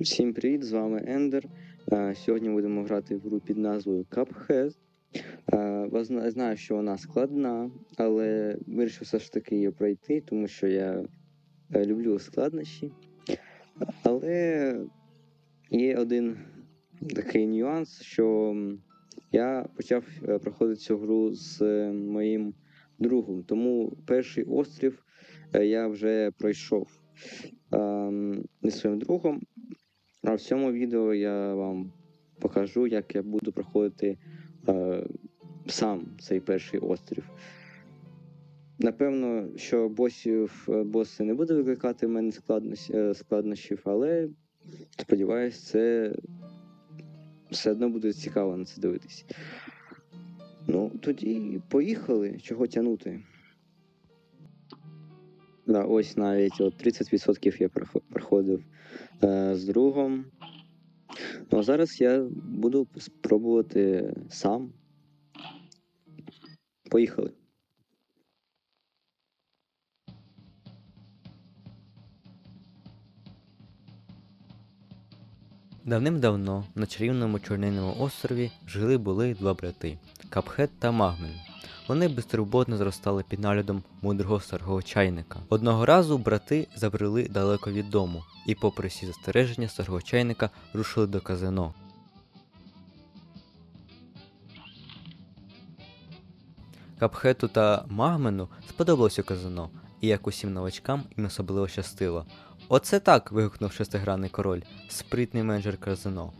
Всім привіт, з вами Ендер. Е, Сьогодні будемо грати в гру під назвою Cuphead. Е, вас Знаю, що вона складна, але вирішив все ж таки її пройти, тому що я е, люблю складнощі. Але є один такий нюанс, що я почав е, проходити цю гру з е, моїм другом, тому перший острів е, я вже пройшов ем, зі своїм другом. А в цьому відео я вам покажу, як я буду проходити е, сам цей перший острів. Напевно, що босів, е, боси не буде викликати в мене е, складнощів, але сподіваюсь, це все одно буде цікаво на це дивитись. Ну, тоді поїхали, чого тягнути. Да, ось навіть от 30% я проходив з другом. Ну, а зараз я буду спробувати сам. Поїхали. Давним-давно на чарівному чорниному острові жили були два брати Капхет та Магмен. Вони безтурботно зростали під наглядом мудрого старого чайника. Одного разу брати забрели далеко від дому і, попри всі застереження старого чайника, рушили до казино. Капхету та Магмену сподобалося казино, і як усім новачкам їм особливо щастило. Оце так. вигукнув шестигранний король, спритний менеджер казино.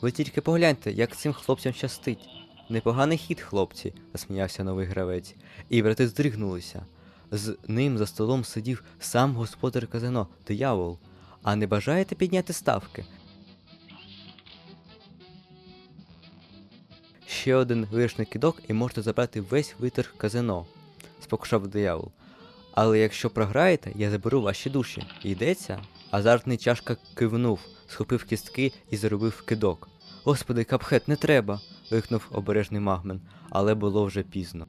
Ви тільки погляньте, як цим хлопцям щастить. Непоганий хід, хлопці, засміявся новий гравець, і брати здригнулися. З ним за столом сидів сам господар казино, диявол. А не бажаєте підняти ставки? Ще один вирішний кидок і можете забрати весь виторг казино, спокушав диявол. Але якщо програєте, я заберу ваші душі. Йдеться? Азартний чашка кивнув, схопив кістки і зробив кидок. Господи, капхет, не треба. Вигукнув обережний магмен, але було вже пізно.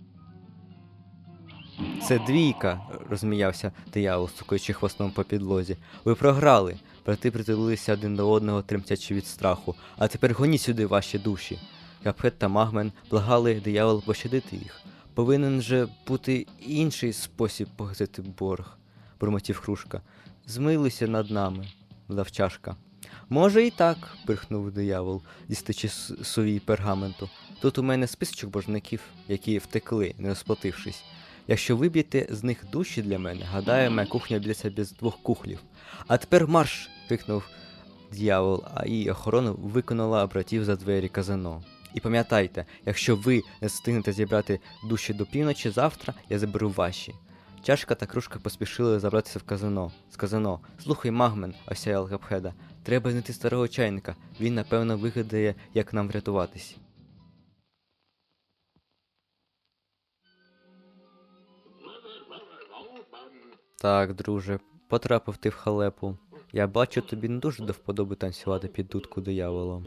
Це двійка, розміявся диявол, стукаючи хвостом по підлозі. Ви програли. Брати притулилися один до одного, тремтячи від страху. А тепер гоніть сюди ваші душі. Капхет та магмен благали диявол пощадити їх. Повинен же бути інший спосіб погасити борг, бурмотів Хрушка. Змилися над нами, додав чашка. Може і так, пирхнув диявол, дістаючи с- пергаменту. Тут у мене списочок божників, які втекли, не розплатившись. Якщо виб'єте з них душі для мене, гадаю, моя кухня обійдеться без двох кухлів. А тепер марш. крикнув дьявол, а і охорона виконала братів за двері казино. І пам'ятайте, якщо ви не встигнете зібрати душі до півночі завтра, я заберу ваші. Чашка та кружка поспішили забратися в казино. З казино. Слухай, Магмен, осяял Гапхеда, треба знайти старого чайника. Він, напевно, вигадає, як нам врятуватись. Так, друже, потрапив ти в халепу. Я бачу, тобі не дуже до вподоби танцювати під дудку диявола.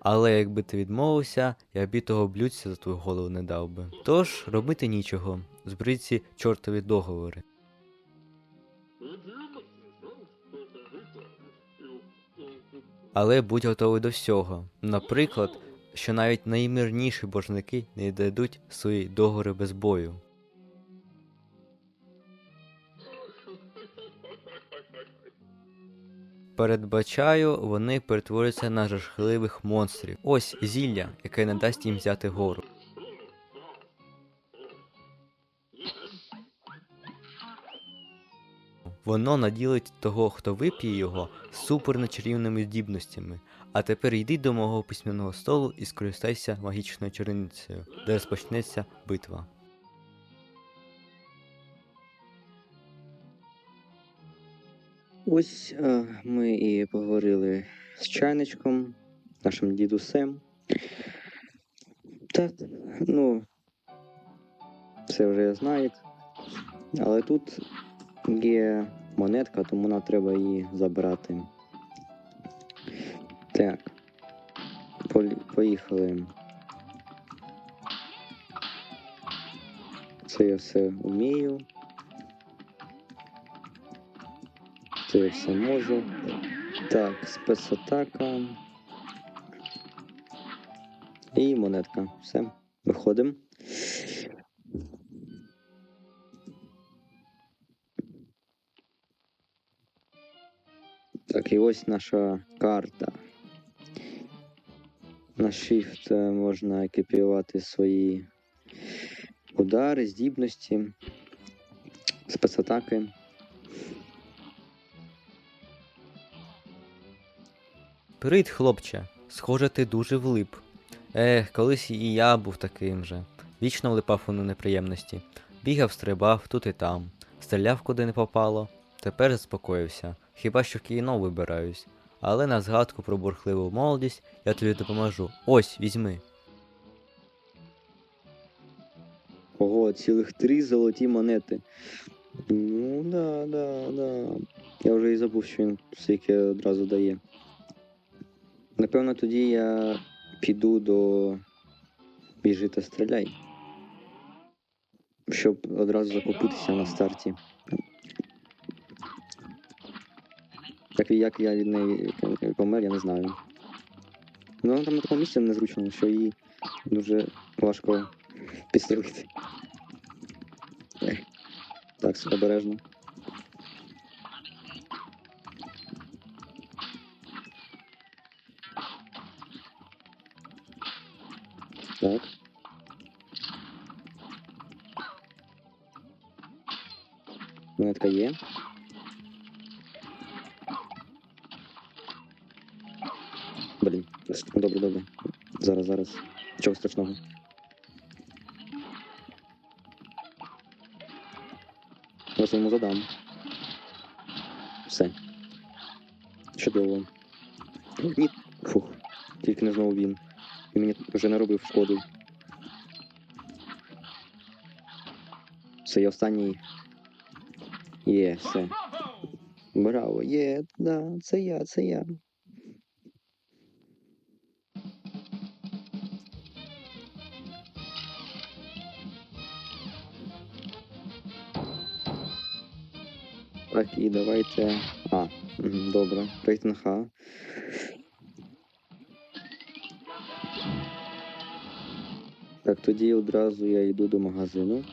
Але якби ти відмовився, я б і того блюдця за твою голову не дав би. Тож робити нічого. Зберіть ці чортові договори. Але будь готовий до всього. Наприклад, що навіть наймирніші божники не дадуть свої договори без бою. Передбачаю, вони перетворяться на жахливих монстрів. Ось зілля, яке не дасть їм взяти гору. Воно наділить того, хто вип'є його, суперночарівними здібностями. А тепер йди до мого письменного столу і скористайся магічною чарівницею, де розпочнеться битва. Ось е, ми і поговорили з чайничком, нашим дідусем. Так, ну, це вже знають. Але тут є монетка, тому нам треба її забрати. Так. Поїхали. Це я все вмію. Це я все можу. Так, спецатака. І монетка. Все, виходимо. Так, і ось наша карта. На Shift можна екіпіювати свої удари, здібності, спецатаки. Привіт, хлопче. Схоже, ти дуже влип. Ех, колись і я був таким же. Вічно влипав у неприємності. Бігав, стрибав тут і там, стріляв куди не попало. Тепер заспокоївся, хіба що в кіно вибираюсь. Але на згадку про бурхливу молодість я тобі допоможу. Ось, візьми. Ого, цілих три золоті монети. Ну, да, да, да. Я вже і забув, що він стільки одразу дає. Напевно, тоді я піду до біжи та стріляй. Щоб одразу закупитися на старті. Так як я від неї помер, я не знаю. Ну, там на такому місці незручно, що її дуже важко підстрелити. Так, обережно. Так. Монетка є. Блін, добре, добре. Зараз, зараз. Чого страшного. Зараз йому задам. Все. Чудово. Ні. Фух. Тільки не знову він. Він мені вже не робив шкоду. Все, я останній. Є, все. Браво, є, да, це я, це я. Так, і давайте. А, добре. Рейтинг А. Так, тоді одразу я йду до магазину.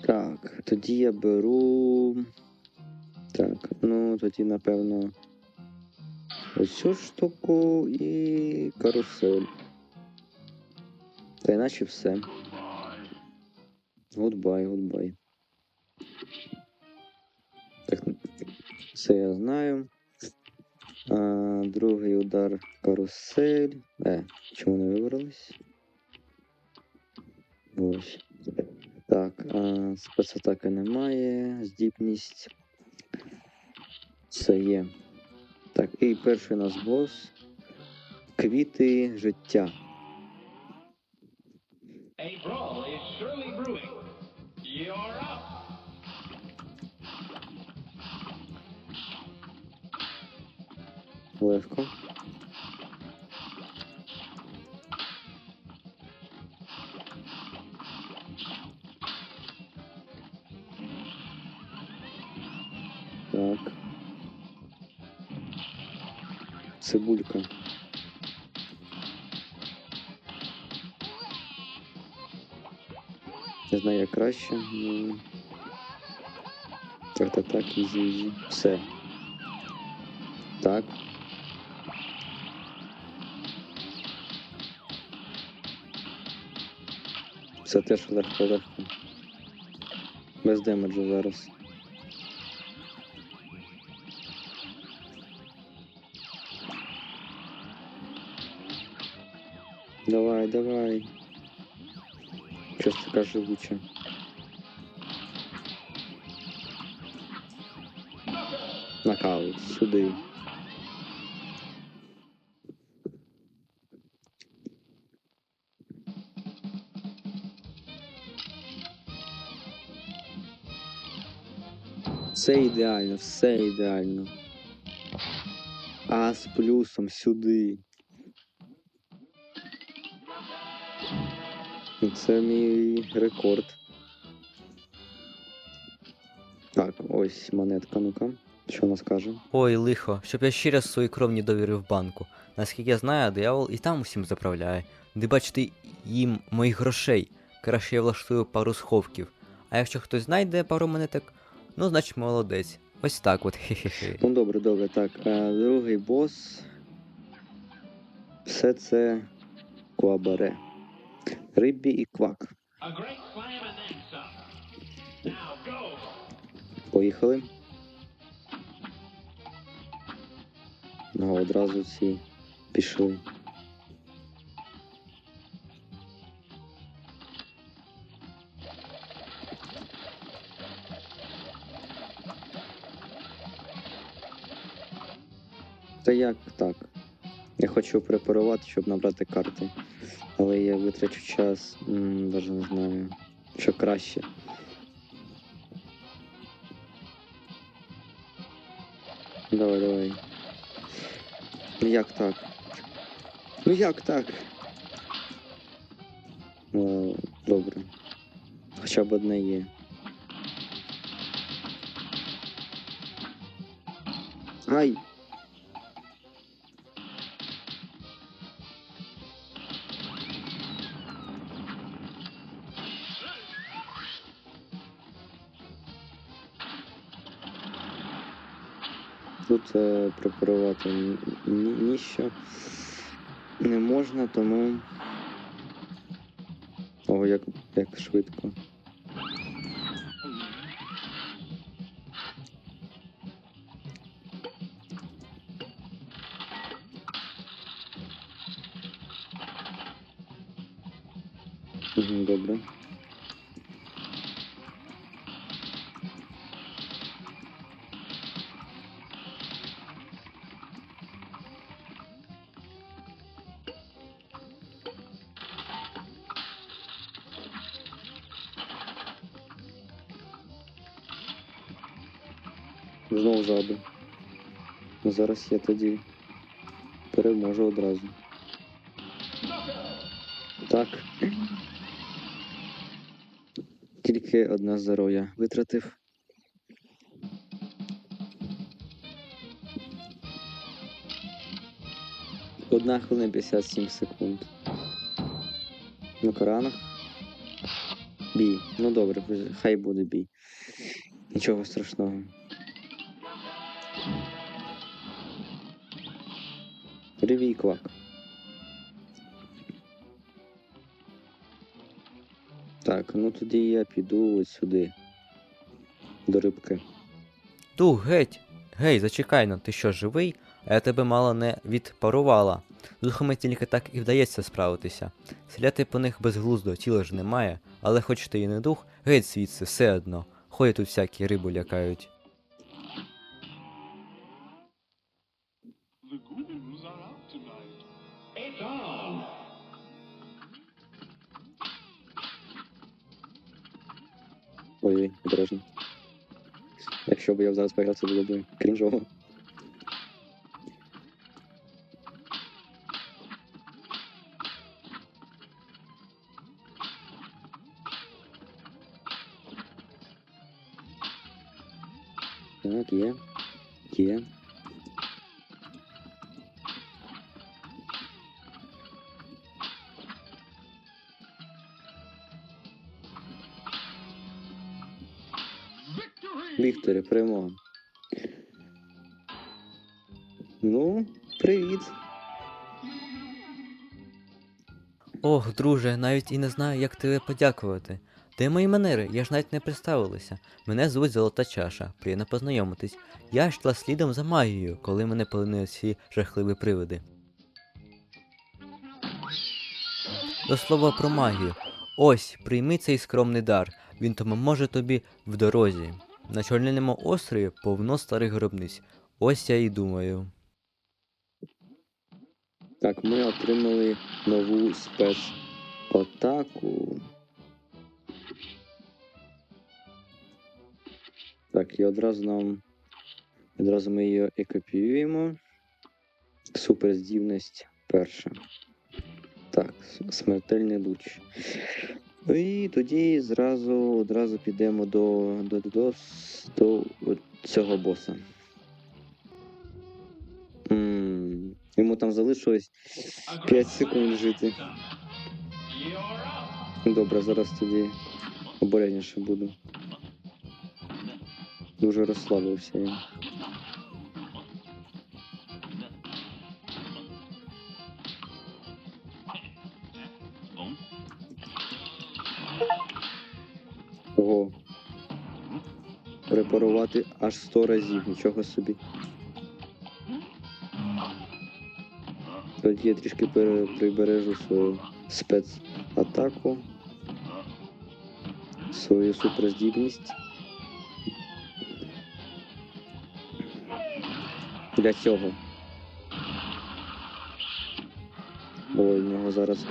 Так, тоді я беру. Так, ну тоді, напевно. Ось цю штуку і карусель. Та іначе все. Гудбай, гудбай. Так, це я знаю. А, другий удар карусель. Е, чому не вибрались? Ось. Так, а, спецатаки немає. Здібність. Це є. Так, і перший у нас бос. Квіти життя. A brawl Легко. Так. Цибулька. Не знаю, як краще. Ну... Так, так, так, ізі, ізі. Все. Так. Це теж легко-легко. Без демеджу зараз. Давай, давай. Щось така живуча. Нокаут, сюди. Все ідеально, все ідеально. А з плюсом сюди. Це мій рекорд. Так, ось монетка, ну-ка. Що вона скаже? Ой, лихо, щоб я ще раз свої кровні довірив банку. Наскільки я знаю, диявол і там усім заправляє. Не бачити їм моїх грошей. Краще я влаштую пару сховків. А якщо хтось знайде пару монеток, ну значить молодець. Ось так от. Ну добре, добре, так. Е, другий бос. Все це Куабаре. Риббі і квак. A great slam and then some. Поїхали. Ну, одразу ці пішли. Та як так? Я хочу препарувати, щоб набрати карти. Але я витрачу час, навіть не знаю, що краще. Давай, давай. Ну як так? Ну як так? Ну, добре. Хоча б одне є. Ай! Тут е, препарувати ні, ні- ніщо не можна, тому. О, як, як швидко. Знову. Ну, Зараз я тоді переможу одразу. Так. Тільки одне здоров'я витратив. Одна хвилина 57 секунд. Ну, ранок. Бій. Ну добре, хай буде бій. Нічого страшного. Ревій квак. Так, ну тоді я піду ось сюди. До рибки. Ту, геть! Гей, зачекай ну, ти що, живий? А я тебе мало не відпарувала. З духами тільки так і вдається справитися. Стріляти по них безглуздо, тіла ж немає, але хоч ти і не дух, геть звідси, все одно. Ходять тут всякі рибу лякають. Ой, обережно. Якщо б я зараз поіграв, це було б крінжово. Так, є. Є. Вікторі, перемога. Ну, привіт. Ох, друже, навіть і не знаю, як тебе подякувати. Де мої манери? Я ж навіть не представилася. Мене звуть Золота чаша, приємно познайомитись. Я йшла слідом за магією, коли мене полинили ці жахливі привиди. До слова про магію. Ось, прийми цей скромний дар. Він допоможе тобі в дорозі. На чорнильному острові повно старих гробниць. Ось я і думаю. Так, ми отримали нову спецатаку. Так, і одразу нам. Одразу ми її екопіюємо. Суперздібність перша. Так, смертельний луч. І тоді зразу одразу підемо до, до, до, до, до цього боса. м Йому там залишилось 5 секунд жити. Добре, зараз тоді обережніше буду. Дуже розслабився я. Препарувати аж 100 разів, нічого собі. Тоді я трішки прибережу свою спецатаку, свою суперздібність. Для цього. Ой, в нього зараз.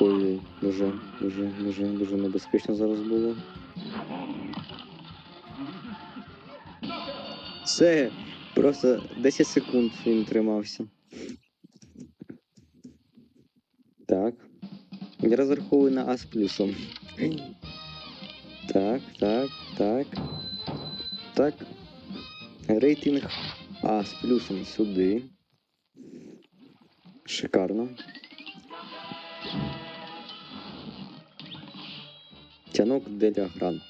Ой, дуже, дуже, дуже, дуже небезпечно зараз було. Все, просто 10 секунд він тримався. Так. Я розраховую на А з плюсом. Так, так, так. Так. Рейтинг А з плюсом сюди. Шикарно. Тянок Деля Грант.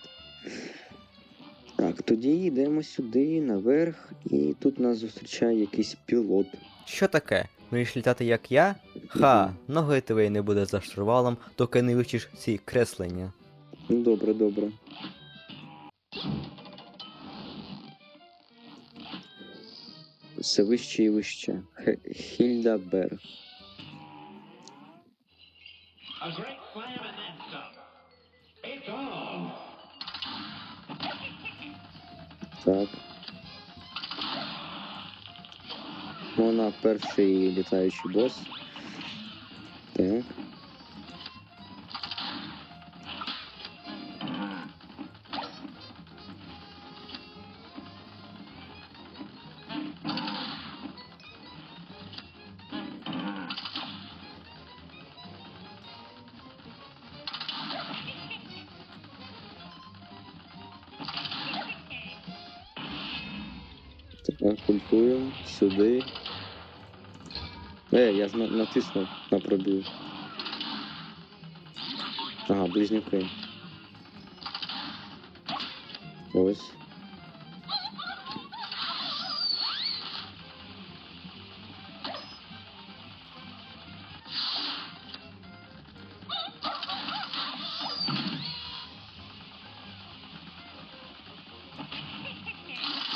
Так, тоді йдемо сюди, наверх, і тут нас зустрічає якийсь пілот. Що таке? Мрієш літати як я? Ха, ноги твої не буде за штурвалом, доки не вивчиш ці креслення. Ну, Добре, добре. Все вище і вище. Хе- Хільдаберг. Так. Вона перший літаючий бос. Так, сюди. Е, я натиснув на пробіг. Ага, близнюки. Ось.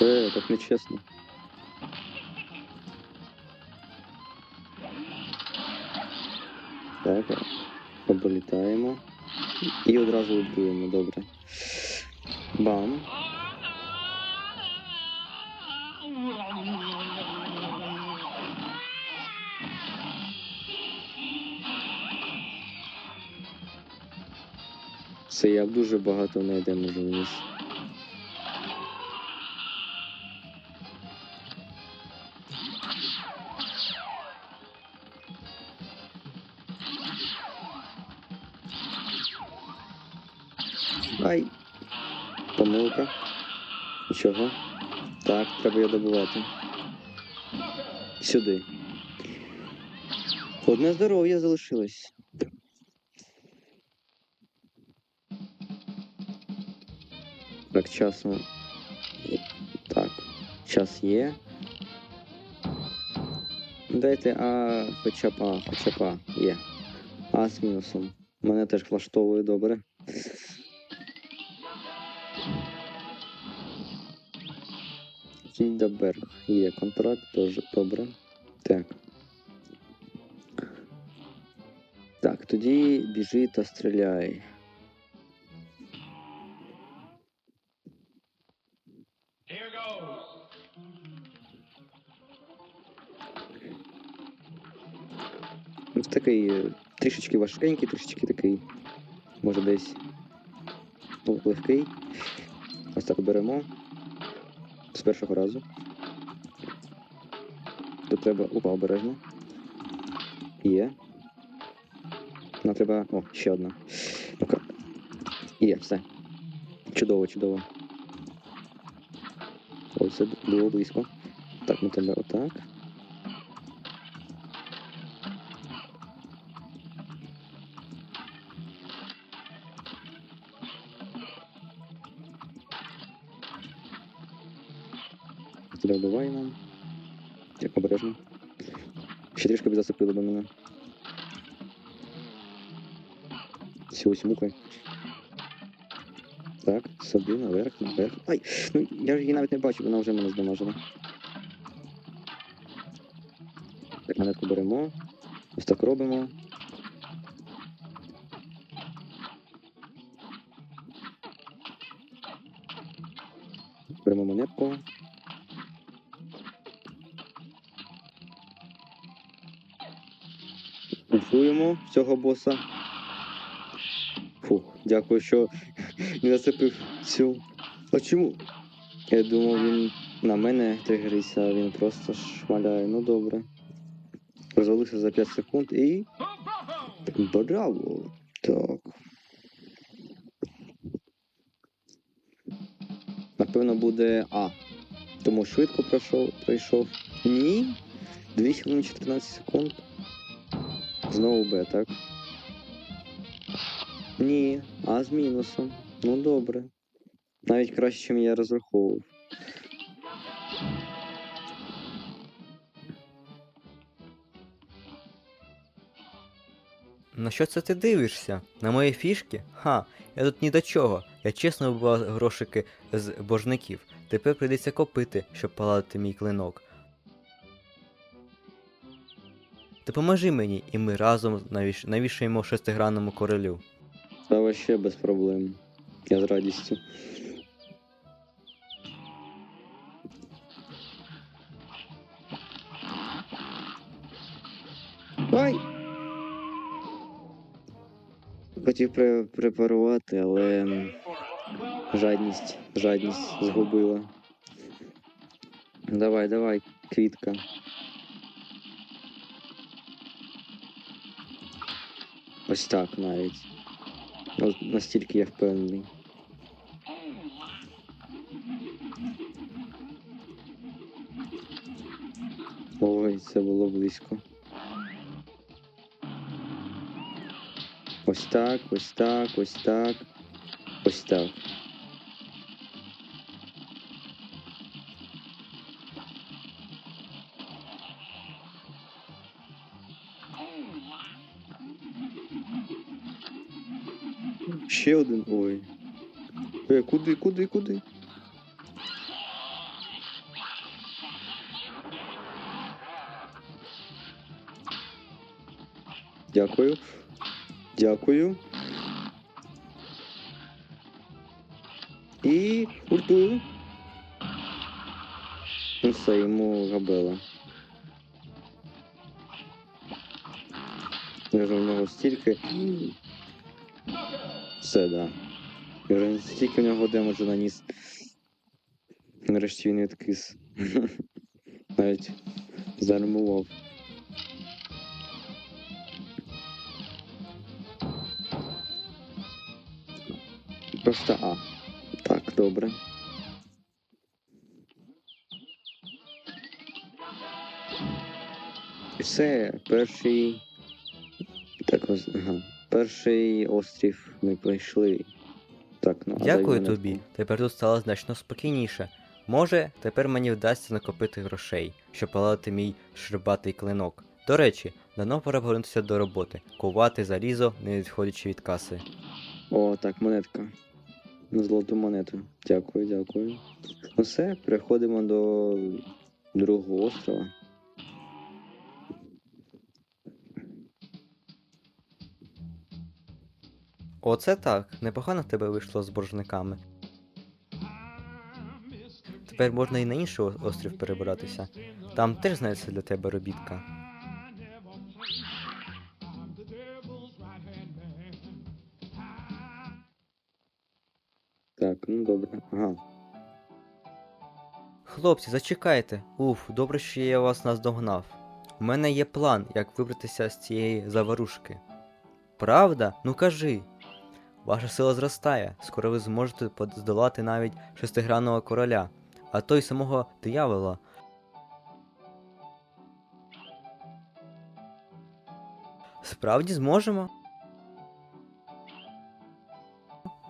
Е, так нечесно. Так, облітаємо. І одразу уб'ємо, добре. Бам. Це я дуже багато не йде може вниз. Нічого. Так, треба його добувати. Сюди. Одне здоров'я залишилось. Так, часу. Так, час є. Дайте А хоча б А, хоча б А. Є. А з мінусом. Мене теж влаштовує добре. Хільдаберг. Є контракт, теж добре. Так. Так, тоді біжи та стріляй. Goes. Ну, Такий е, трішечки важкенький, трішечки такий. Може десь легкий. Ось так беремо. З першого разу. Тут треба. Опа, обережно. Є. Нам треба. О, ще одна. Ну-ка. Є, все. Чудово, чудово. Ось це було близько. Так, ми тебе отак. Тебе вбиваємо. Так, обережно. Ще трішки б зацепили би мене. Всю ось. Так, собі наверх, наверх. Ай! Ну я ж її навіть не бачу, вона вже мене здамажила. Так, монетку беремо. Ось так робимо. Беремо монетку. Уфуємо цього боса. Фух, дякую, що не зацепив цю. А чому? Я думав, він на мене тригериться, а він просто шмаляє. Ну добре. Розвалився за 5 секунд і. Браво! Так. Напевно, буде А. Тому швидко пройшов. пройшов. Ні. 2 хвилини 14 секунд. Знову Б, так? Ні, А з мінусом. Ну добре. Навіть краще, ніж я розраховував. На що це ти дивишся? На мої фішки? Ха, я тут ні до чого. Я чесно вибивав грошики з божників. Тепер прийдеться копити, щоб палати мій клинок. Допоможи мені, і ми разом навіш... навішаємо шестигранному королю. Та вообще без проблем. Я з радістю. Ай! Хотів пре- препарувати, але жадність, жадність згубила. Давай, давай, квітка. Ось так навіть. Ну, настільки я впевнений. Ой, це було близько. Ось так, ось так, ось так, ось так. Ще один. Ой. Е, куди, куди, куди? Дякую. Дякую. І ультую. Ну все, йому габела. Я ж у нього стільки. Все, да. Я вже стільки в нього демеджу наніс. Нарешті він відкис. Навіть зармував. Просто А. Так, добре. І Все, перший. Так, ось, ага. Перший острів ми пройшли. Так, ну а Дякую дай мене тобі. Тепер тут стало значно спокійніше. Може, тепер мені вдасться накопити грошей, щоб палати мій шрибатий клинок. До речі, давно пора повернутися до роботи, кувати залізо, не відходячи від каси. О, так, монетка. На золоту монету. Дякую, дякую. Ну все, переходимо до другого острова. Оце так, непогано в тебе вийшло з боржниками. Тепер можна і на інший острів перебиратися. Там теж знайдеться для тебе робітка. Так, ну добре. Ага. Хлопці, зачекайте. Уф, добре, що я вас наздогнав. У мене є план, як вибратися з цієї заварушки. Правда? Ну кажи. Ваша сила зростає, скоро ви зможете здолати навіть шестигранного короля, а то й самого диявола. Справді зможемо?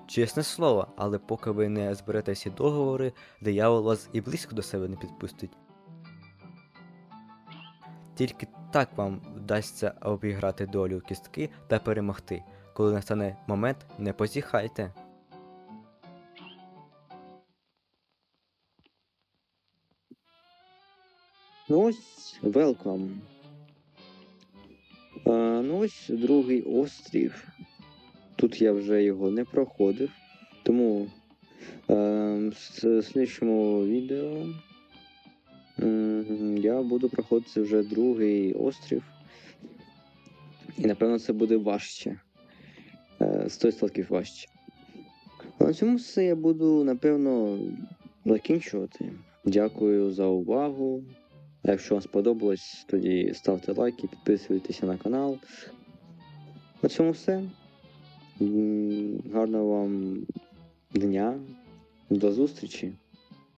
Чесне слово, але поки ви не зберете всі договори, диявол вас і близько до себе не підпустить. Тільки так вам вдасться обіграти долю кістки та перемогти. Коли настане момент, не позіхайте. Ну ось. А, ну ось другий острів. Тут я вже його не проходив. Тому е, в слідчому відео м, я буду проходити вже другий острів. І напевно це буде важче. Е, 100% важче. На цьому все я буду, напевно, закінчувати. Дякую за увагу. Якщо вам сподобалось, тоді ставте лайки, підписуйтеся на канал. На цьому все. Гарного вам дня. До зустрічі.